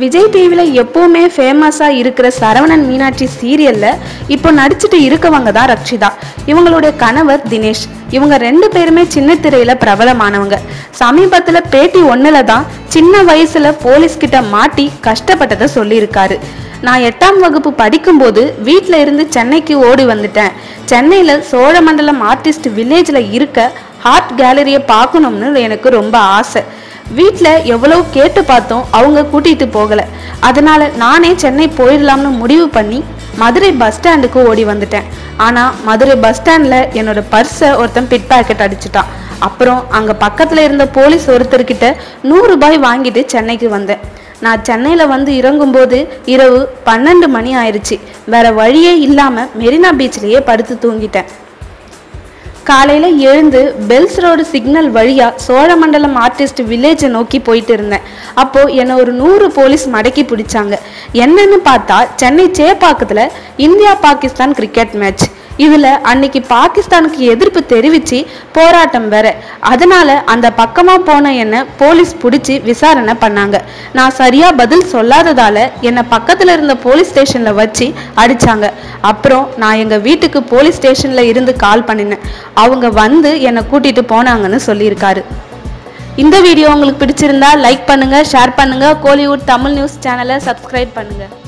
விஜய் டிவியில் எப்போவுமே ஃபேமஸாக இருக்கிற சரவணன் மீனாட்சி சீரியலில் இப்போ நடிச்சுட்டு இருக்கவங்க தான் ரக்ஷிதா. இவங்களுடைய கணவர் தினேஷ். இவங்க ரெண்டு பேருமே சின்ன திரையில் பிரபலமானவங்க. சமீபத்தில் பேட்டி ஒன்றில் தான் சின்ன வயசில் போலீஸ்கிட்ட மாட்டி கஷ்டப்பட்டதை சொல்லியிருக்காரு. நான் எட்டாம் வகுப்பு படிக்கும்போது வீட்டில் இருந்து சென்னைக்கு ஓடி வந்துட்டேன். சென்னையில் சோழமண்டலம் ஆர்டிஸ்ட் வில்லேஜில் இருக்க ஆர்ட் கேலரியை பார்க்கணும்னு எனக்கு ரொம்ப ஆசை. வீட்டில் எவ்வளோ கேட்டு பார்த்தோம் அவங்க கூட்டிகிட்டு போகலை. அதனால் நானே சென்னை போயிடலாம்னு முடிவு பண்ணி மதுரை பஸ் ஸ்டாண்டுக்கு ஓடி வந்துட்டேன். ஆனால் மதுரை பஸ் ஸ்டாண்டில் என்னோட பர்ஸை ஒருத்தன் பிட் பாக்கெட் அடிச்சிட்டான். அப்புறம் அங்கே பக்கத்தில் இருந்த போலீஸ் ஒருத்தர்கிட்ட நூறுரூபாய் வாங்கிட்டு சென்னைக்கு வந்தேன். நான் சென்னையில் வந்து இறங்கும்போது இரவு பன்னெண்டு மணி ஆயிடுச்சு வேற வழியே இல்லாமல் மெரினா பீச்லேயே படுத்து தூங்கிட்டேன். காலையில் எழுந்து பெல்ஸ் ரோடு சிக்னல் வழியாக சோழமண்டலம் ஆர்டிஸ்ட் வில்லேஜை நோக்கி போயிட்டு இருந்தேன். அப்போது என்னை ஒரு நூறு போலீஸ் மடக்கி பிடிச்சாங்க. என்னன்னு பார்த்தா சென்னை சேப்பாக்கத்தில் இந்தியா பாகிஸ்தான் கிரிக்கெட் மேட்ச் இதில் அன்னைக்கு பாகிஸ்தானுக்கு எதிர்ப்பு தெரிவித்து போராட்டம் வேற. அதனால அந்த பக்கமாக போன என்னை போலீஸ் பிடிச்சி விசாரணை பண்ணாங்க. நான் சரியாக பதில் சொல்லாததால் என்னை பக்கத்தில் இருந்த போலீஸ் ஸ்டேஷனில் வச்சு அடித்தாங்க அப்புறம் நான் எங்கள் வீட்டுக்கு போலீஸ் ஸ்டேஷனில் இருந்து கால் பண்ணினேன். அவங்க வந்து என்னை கூட்டிகிட்டு போனாங்கன்னு சொல்லியிருக்காரு. இந்த வீடியோ உங்களுக்கு பிடிச்சிருந்தா லைக் பண்ணுங்கள் ஷேர் பண்ணுங்கள் கோலிவுட் தமிழ் நியூஸ் சேனலை சப்ஸ்கிரைப் பண்ணுங்கள்